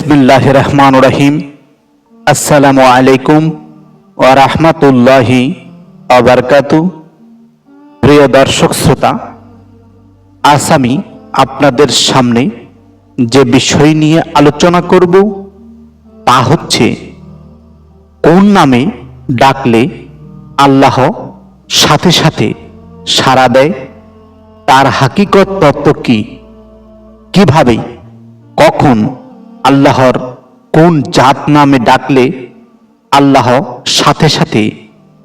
বিসমিল্লাহ রহমান রহিম আসসালামু আলাইকুম ও রাহমাতুল্লাহি আবরকাতু প্রিয় দর্শক শ্রোতা, আজ আমি আপনাদের সামনে যে বিষয় নিয়ে আলোচনা করব, তা হচ্ছে কোন নামে ডাকলে আল্লাহ সাথে সাথে সাড়া দেয়, তার হাকিকত তত্ত্ব কি, কীভাবে, কখন আল্লাহর কোন জাত নামে ডাকলে আল্লাহ সাথে সাথে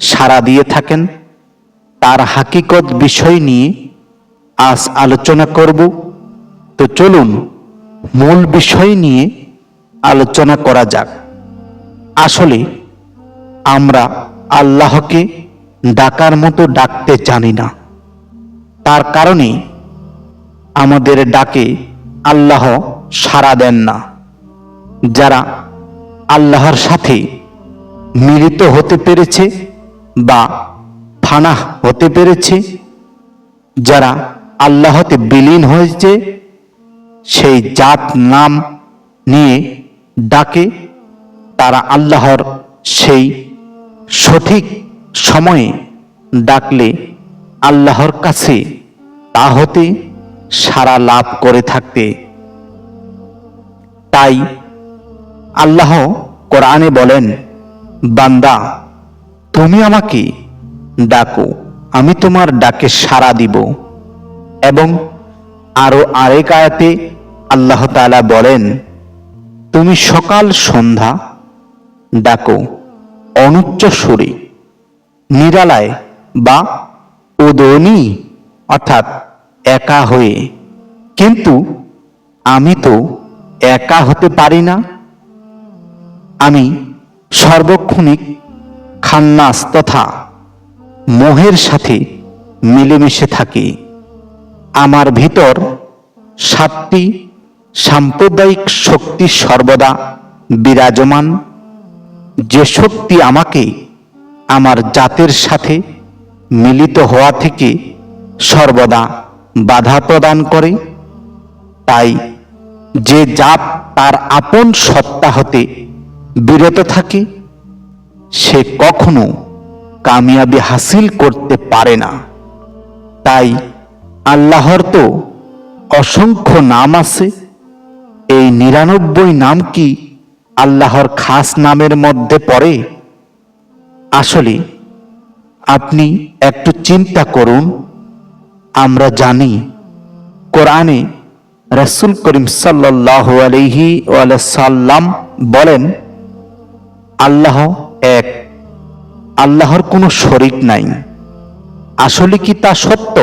সাড়া দিয়ে থাকেন। তার হাকিকত বিষয় নিয়ে আজ আলোচনা করব। তো চলুন, মূল বিষয় নিয়ে আলোচনা করা যাক। আসলে আমরা আল্লাহকে ডাকার মতো ডাকতে জানি না। তার কারণে আমাদের ডাকে আল্লাহ সাড়া দেন না। যারা আল্লাহর সাথে মিলিত হতে পেরেছে বা ফানাহ হতে পেরেছে, যারা আল্লাহতে বিলীন হয়েছে, সেই জাত নাম নিয়ে ডাকে, তারা আল্লাহর সেই সঠিক সময়ে ডাকলে আল্লাহর কাছে তা হতে সারা লাভ করে থাকতে। তাই আল্লাহ কোরআনে বলেন, বান্দা, তুমি আমাকে ডাকো, আমি তোমার ডাকে সাড়া দিব। এবং আরও আরেক আয়াতে আল্লাহ তাআলা বলেন, তুমি সকাল সন্ধ্যা ডাকো, অনুচ্চ সুরে, নিরালায় বা উদনি, অর্থাৎ একা হয়ে। কিন্তু আমি তো একা হতে পারি না। আমি সর্বক্ষণিক খান্নাস তথা মোহের সাথে মিলেমিশে থাকি। আমার ভিতর সাতটি সাম্প্রদায়িক শক্তি সর্বদা বিরাজমান। যে শক্তি আমাকে আমার জাতের সাথে মিলিত হওয়া থেকে সর্বদা বাধা প্রদান করে। তাই যে জাত তার আপন সত্তা হতে বিরত থাকে, সে কখনো কামিয়াবি হাসিল করতে পারে না। তাই আল্লাহর তো অসংখ্য নাম আছে। এই নিরানব্বই নাম কি আল্লাহর খাস নামের মধ্যে পড়ে? আসলে আপনি একটু চিন্তা করুন। আমরা জানি কোরআনে রসুল করিম সাল্লাহ আলহি সাল্লাম বলেন আল্লাহ এক। আল্লাহর কোনো শরিক নাই। আসলে কি তা সত্য?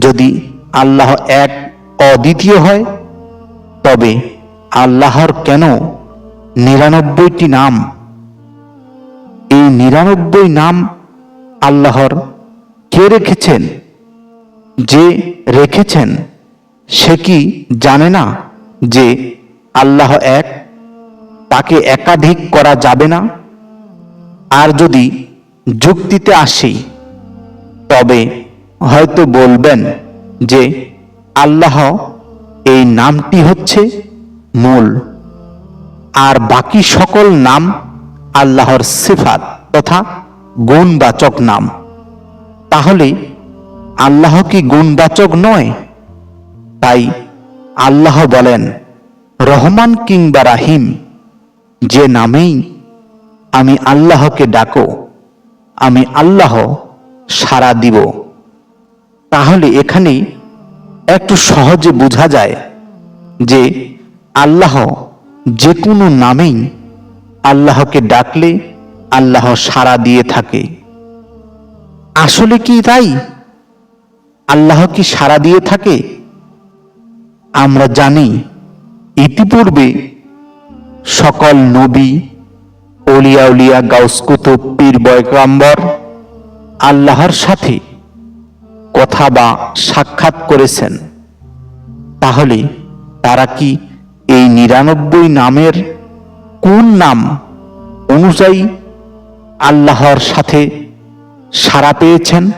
যদি আল্লাহ এক, অদ্বিতীয় হয়, তবে আল্লাহর কেন নিরানব্বইটি নাম? এই নিরানব্বই নাম আল্লাহর কে রেখেছেন? যে রেখেছেন, সে কি জানে না যে আল্লাহ এক? তাকে একাধিক করা যাবে না। আর যদি যুক্তিতে আসি, তবে হয়তো বলবেন যে আল্লাহ এই নামটি হচ্ছে মূল, আর বাকি সকল নাম আল্লাহর সিফাত তথা গুণবাচক নাম। তাহলে আল্লাহ কি গুণবাচক নয়? তাই আল্লাহ বলেন, রহমান কিংবা রাহিম যে নামেই আমি আল্লাহকে ডাকো, আমি আল্লাহ সাড়া দিব। তাহলে এখানে একটু সহজে বোঝা যায় যে আল্লাহ যে কোনো নামেই আল্লাহকে ডাকলে আল্লাহ সাড়া দিয়ে থাকে। আসলে কি তাই? আল্লাহ কি সাড়া দিয়ে থাকে? আমরা জানি, ইতিপূর্বে সকল নবী অলিয়া উলিয়া গাউসকুতুব পীর বয়কাম্বর আল্লাহর সাথে কথা বা সাক্ষাৎ করেছেন। তাহলে তারা কি এই নিরানব্বই নামের কোন নাম অনুযায়ী আল্লাহর সাথে সাড়া পেয়েছেন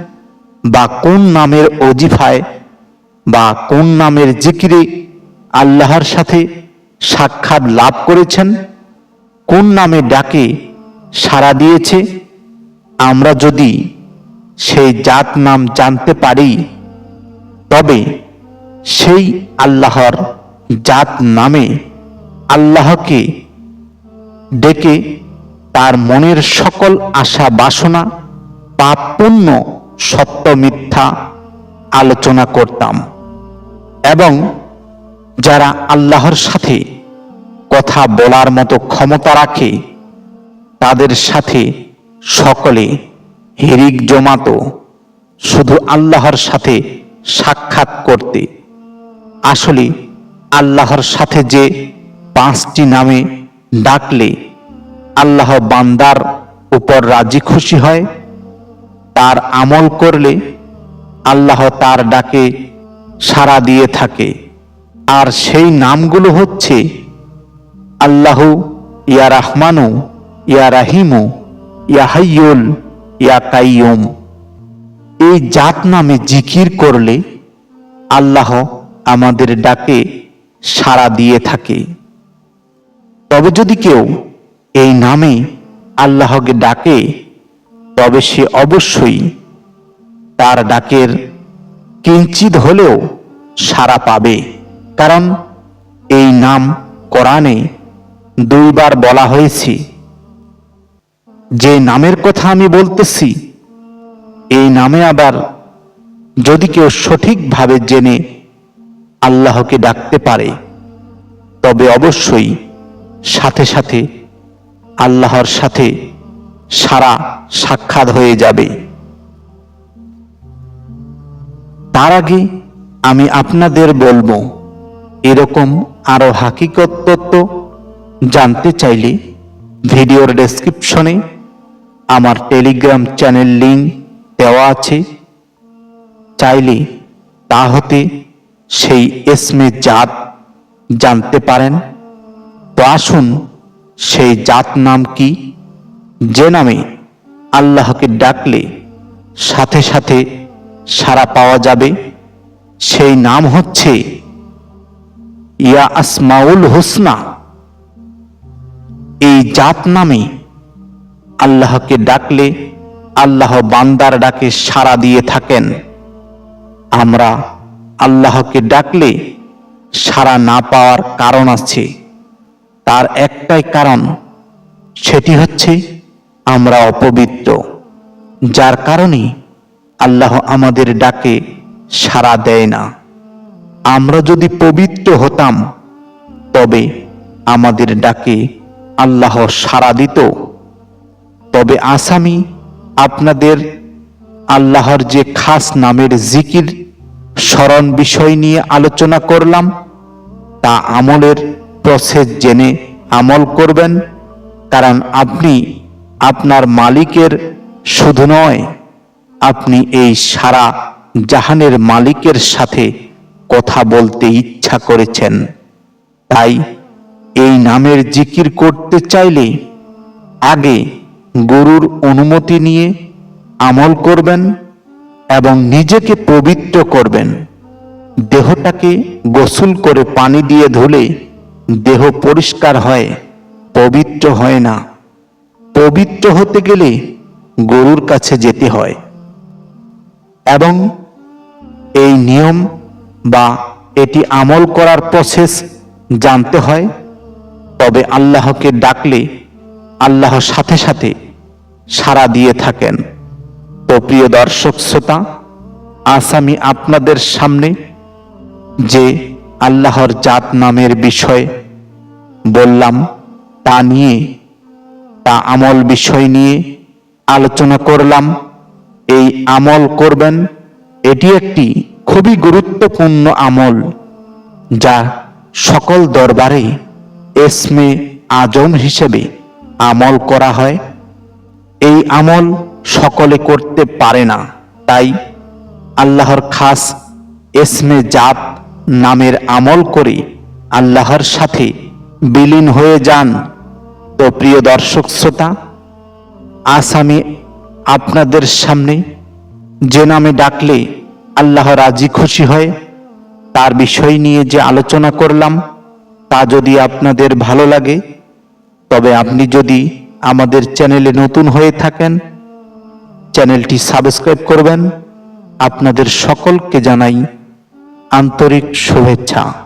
বা কোন নামের অজিফায় বা কোন নামের জিকিরে আল্লাহর সাথে সাক্ষাৎ লাভ করেছেন, কোন নামে ডাকে সাড়া দিয়েছে? আমরা যদি সেই জাত নাম জানতে পারি, তবে সেই আল্লাহর জাত নামে আল্লাহকে ডেকে তার মনের সকল আশা বাসনা, পাপ পুণ্য, সত্য মিথ্যা আলোচনা করতাম। এবং যারা আল্লাহর সাথে কথা বলার মতো ক্ষমতা রাখে, তাদের সাথে সকলে হিরিক জমাতো, শুধু আল্লাহর সাথে সাক্ষাৎ করতে। আসলে আল্লাহর সাথে যে পাঁচটি নামে ডাকলে আল্লাহ বান্দার উপর রাজি খুশি হয়, তার আমল করলে আল্লাহ তার ডাকে সাড়া দিয়ে থাকে। আর সেই নামগুলো হচ্ছে আল্লাহু, ইয়া রাহমানু, ইয়া রাহিমু, ইয়া হাইয়ুল, ইয়া কাইয়ুম। এই জাত নামে জিকির করলে আল্লাহ আমাদের ডাকে সাড়া দিয়ে থাকে। তবে যদি কেউ এই নামে আল্লাহকে ডাকে, তবে সে অবশ্যই তার ডাকের কিঞ্চিত হলেও সাড়া পাবে। কারণ এই নাম কোরআনে দুইবার বলা হয়েছে, যে নামের কথা আমি বলতেছি, এই নামে আবার যদি কেউ সঠিকভাবে জেনে আল্লাহকে ডাকতে পারে, তবে অবশ্যই সাথে সাথে আল্লাহর সাথে সারা সাক্ষাৎ হয়ে যাবে। তার আগে আমি আপনাদের বলব, এরকম আরও হাকিকত তত্ত্ব জানতে চাইলে ভিডিওর ডেসক্রিপশনে আমার টেলিগ্রাম চ্যানেল লিঙ্ক দেওয়া আছে। চাইলে তা হতে সেই এসমে জাত জানতে পারেন। তো আসুন, সেই জাত নাম কি? যে নামে আল্লাহকে ডাকলে সাথে সাথে সারা পাওয়া যাবে। সেই নাম হচ্ছে ইয়া আসমাউল হোসনা। এই জাত নামে আল্লাহকে ডাকলে আল্লাহ বান্দার ডাকে সাড়া দিয়ে থাকেন। আমরা আল্লাহকে ডাকলে সাড়া না পাওয়ার কারণ আছে। তার একটাই কারণ, সেটি হচ্ছে আমরা অপবিত্র। যার কারণে আল্লাহ আমাদের ডাকে সাড়া দেয় না। আমরা যদি পবিত্র হতাম, তবে আমাদের ডাকে আল্লাহ সাড়া দিত। তবে আসামি আপনাদের আল্লাহর যে খাস নামের জিকির, স্মরণ বিষয় নিয়ে আলোচনা করলাম, তা আমলের প্রসেস জেনে আমল করবেন, কারণ আপনি আপনার মালিকের শুধু নয়, আপনি এই সারা জাহানের মালিকের সাথে কথা বলতে ইচ্ছা করেছেন। তাই এই নামের জিকির করতে চাইলে আগে গরুর অনুমতি নিয়ে আমল করবেন এবং নিজেকে পবিত্র করবেন। দেহটাকে গোসল করে পানি দিয়ে ধুলে দেহ পরিষ্কার হয়, পবিত্র হয় না। পবিত্র হতে গেলে গরুর কাছে যেতে হয়। এবং এই নিয়ম বা এটি আমল করার প্রসেস জানতে হয়। তবে আল্লাহকে ডাকলে আল্লাহ সাথে সাথে সাড়া দিয়ে থাকেন। তো প্রিয় দর্শক শ্রোতা, আজ আমি আপনাদের সামনে যে আল্লাহর জাত নামের বিষয় বললাম, তা নিয়ে, তা আমল বিষয় নিয়ে আলোচনা করলাম। এই আমল করবেন, এটি একটি খুবই গুরুত্বপূর্ণ আমল যা সকল দরবারে এসমে আজম হিসেবে আমল করা হয়। এই আমল সকলে করতে পারে না। তাই আল্লাহর খাস এসমে জাত নামের আমল করে আল্লাহর সাথে বিলীন হয়ে যান। তো প্রিয় দর্শক শ্রোতা, আজ আমি আপনাদের সামনে যে নামে ডাকলে আল্লাহ রাজি খুশি হয়, তার বিষয় নিয়ে যে আলোচনা করলাম তা যদি আপনাদের ভালো লাগে, তবে আপনি যদি আমাদের চ্যানেলে নতুন হয়ে থাকেন, চ্যানেলটি সাবস্ক্রাইব করবেন। আপনাদের সকলকে জানাই আন্তরিক শুভেচ্ছা।